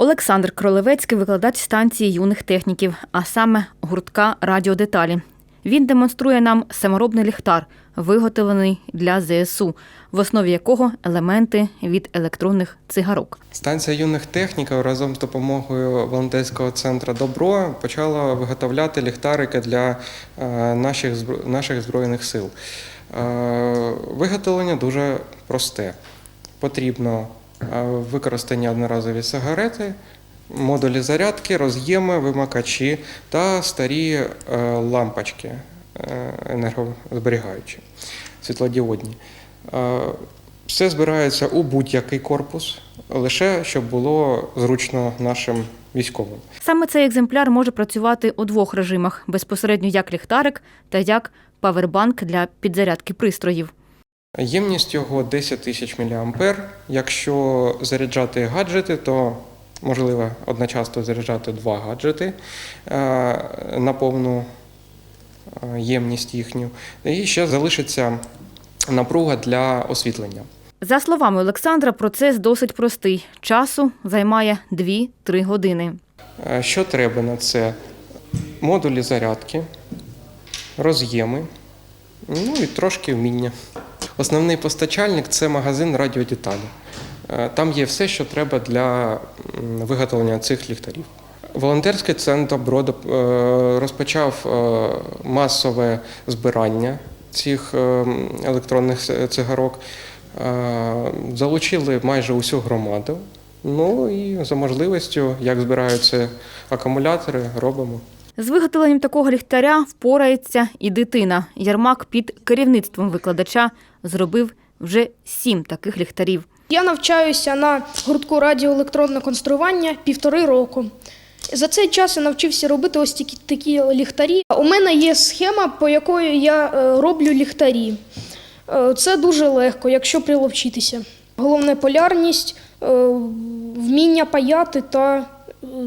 Олександр Кролевецький, викладач станції юних техніків, а саме гуртка радіодеталі. Він демонструє нам саморобний ліхтар, виготовлений для ЗСУ, в основі якого елементи від електронних цигарок. Станція юних техніків разом з допомогою волонтерського центру Добро почала виготовляти ліхтарики для е, наших, наших Збройних сил. Е, Виготовлення дуже просте. Потрібно використання одноразові сигарети, модулі зарядки, роз'єми, вимикачі та старі е, лампочки е, енергозберігаючі, світлодіодні. Все збирається у будь-який корпус, лише щоб було зручно нашим військовим. Саме цей екземпляр може працювати у двох режимах: безпосередньо як ліхтарик та як павербанк для підзарядки пристроїв. Ємність його 10 тисяч мА. Якщо заряджати гаджети, то можливо одночасно заряджати два гаджети е, на повну е, ємність їхню. І ще залишиться напруга для освітлення. За словами Олександра, процес досить простий. Часу займає 2-3 години. Е, Що треба на це? Модулі зарядки, роз'єми, ну і трошки вміння. Основний постачальник це магазин радіодеталі. Е, Там є все, що треба для виготовлення цих ліхтарів. Волонтерський центр Брода е, розпочав е, масове збирання цих електронних цигарок. Залучили майже усю громаду. Ну і за можливістю, як збираються акумулятори, робимо. З виготовленням такого ліхтаря впорається і дитина. Ярмак під керівництвом викладача зробив вже сім таких ліхтарів. Я навчаюся на гуртку радіоелектронне конструювання півтори року. За цей час я навчився робити ось такі, такі ліхтарі. У мене є схема, по якої я е, роблю ліхтарі. Е, Це дуже легко, якщо приловчитися. Головне полярність, е, вміння паяти та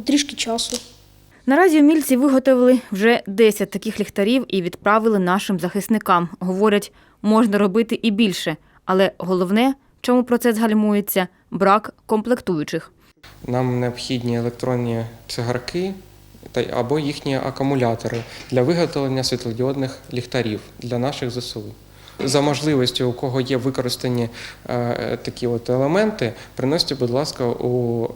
трішки часу. Наразі умільці виготовили вже 10 таких ліхтарів і відправили нашим захисникам. Говорять, можна робити і більше, але головне, чому процес гальмується брак комплектуючих. Нам необхідні електронні цигарки або їхні акумулятори для виготовлення світлодіодних ліхтарів для наших ЗСУ. За можливістю, у кого є використані е, такі от елементи, приносьте, будь ласка, у е,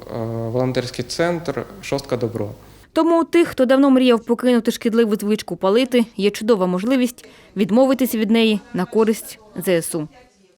волонтерський центр Шостка Добро. Тому у тих, хто давно мріяв покинути шкідливу звичку палити, є чудова можливість відмовитися від неї на користь ЗСУ.